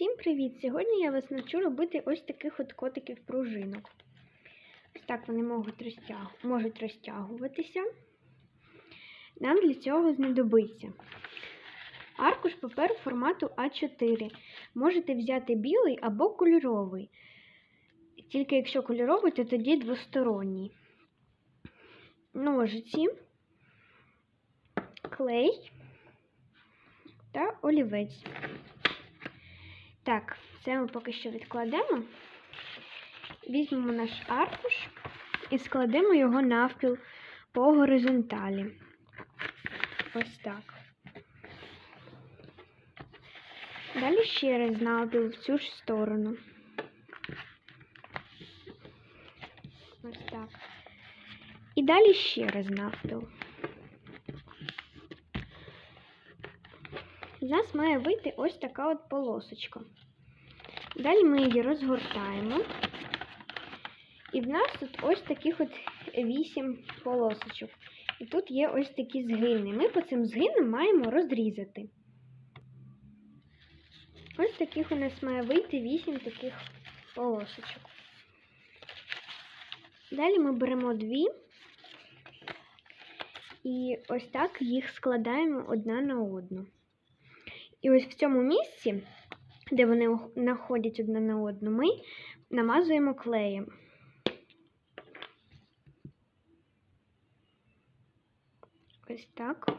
Всім привіт! Сьогодні я вас навчу робити ось таких от котиків пружинок. Ось так вони можуть, розтяг... можуть розтягуватися. Нам для цього знадобиться аркуш паперу формату А4. Можете взяти білий або кольоровий. Тільки якщо кольоровий, то тоді двосторонній. Ножиці, клей та олівець. Так, це ми поки що відкладемо. Візьмемо наш аркуш і складемо його навпіл по горизонталі. Ось так. Далі ще раз навпіл в цю ж сторону. Ось так. І далі ще раз навпіл. У нас має вийти ось така от полосочка. Далі ми її розгортаємо. І в нас тут ось таких от 8 полосочок. І тут є ось такі згини. Ми по цим згинам маємо розрізати. Ось таких у нас має вийти 8 таких полосочок. Далі ми беремо дві і ось так їх складаємо одна на одну. І ось в цьому місці, де вони знаходять одна на одну, ми намазуємо клеєм. Ось так.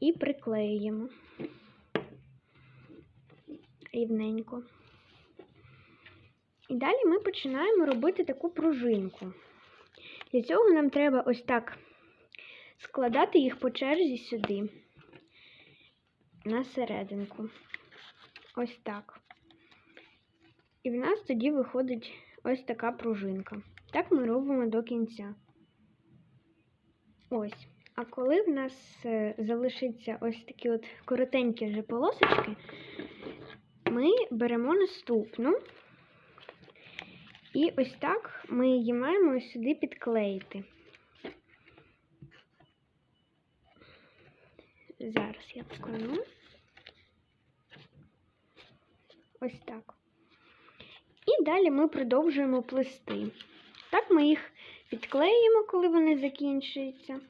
І приклеюємо рівненько. І далі ми починаємо робити таку пружинку. Для цього нам треба ось так складати їх по черзі сюди на серединку. Ось так. І в нас тоді виходить ось така пружинка. Так ми робимо до кінця. Ось. А коли в нас е, залишиться ось такі от коротенькі вже полосочки, ми беремо наступну. І ось так ми її маємо сюди підклеїти. Зараз я покажу. Ось так. І далі ми продовжуємо плести. Так ми їх підклеїмо, коли вони закінчуються.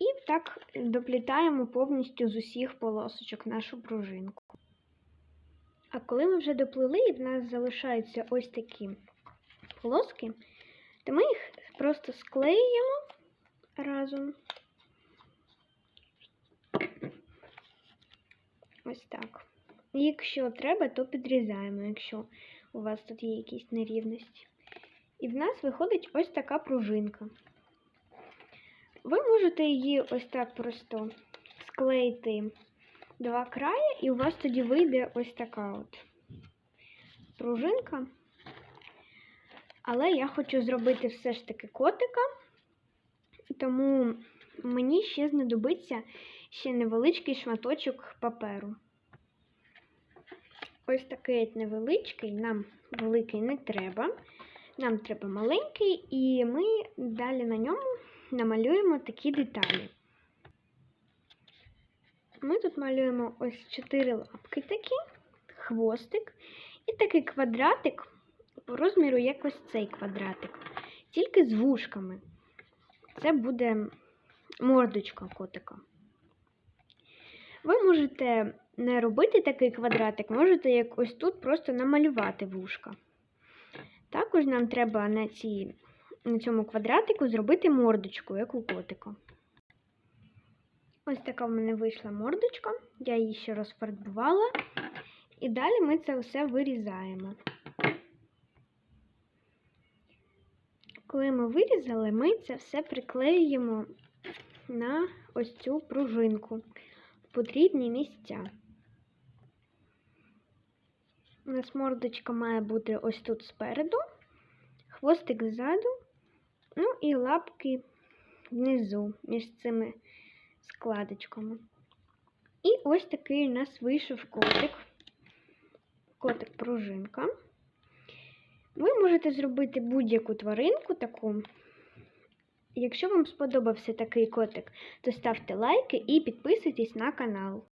І так доплітаємо повністю з усіх полосочок нашу пружинку. А коли ми вже доплили і в нас залишаються ось такі полоски, то ми їх просто склеїмо разом. Ось так. Якщо треба, то підрізаємо, якщо у вас тут є якісь нерівності. І в нас виходить ось така пружинка. Ви можете її ось так просто склеїти два краї, і у вас тоді вийде ось така от пружинка. Але я хочу зробити все ж таки котика, тому мені ще знадобиться ще невеличкий шматочок паперу. Ось такий невеличкий, нам великий не треба. Нам треба маленький, і ми далі на ньому намалюємо такі деталі. Ми тут малюємо ось чотири лапки такі, хвостик і такий квадратик по розміру, як ось цей квадратик, тільки з вушками. Це буде мордочка котика. Ви можете не робити такий квадратик, можете як ось тут просто намалювати вушка. Також нам треба на, ці, на цьому квадратику зробити мордочку, як у котика. Ось така в мене вийшла мордочка, я її ще розфарбувала. І далі ми це все вирізаємо. Коли ми вирізали, ми це все приклеюємо на ось цю пружинку в потрібні місця. У нас мордочка має бути ось тут спереду, хвостик ззаду, ну і лапки внизу між цими складочками. І ось такий у нас вийшов котик. Котик-пружинка. Ви можете зробити будь-яку тваринку таку. Якщо вам сподобався такий котик, то ставте лайки і підписуйтесь на канал.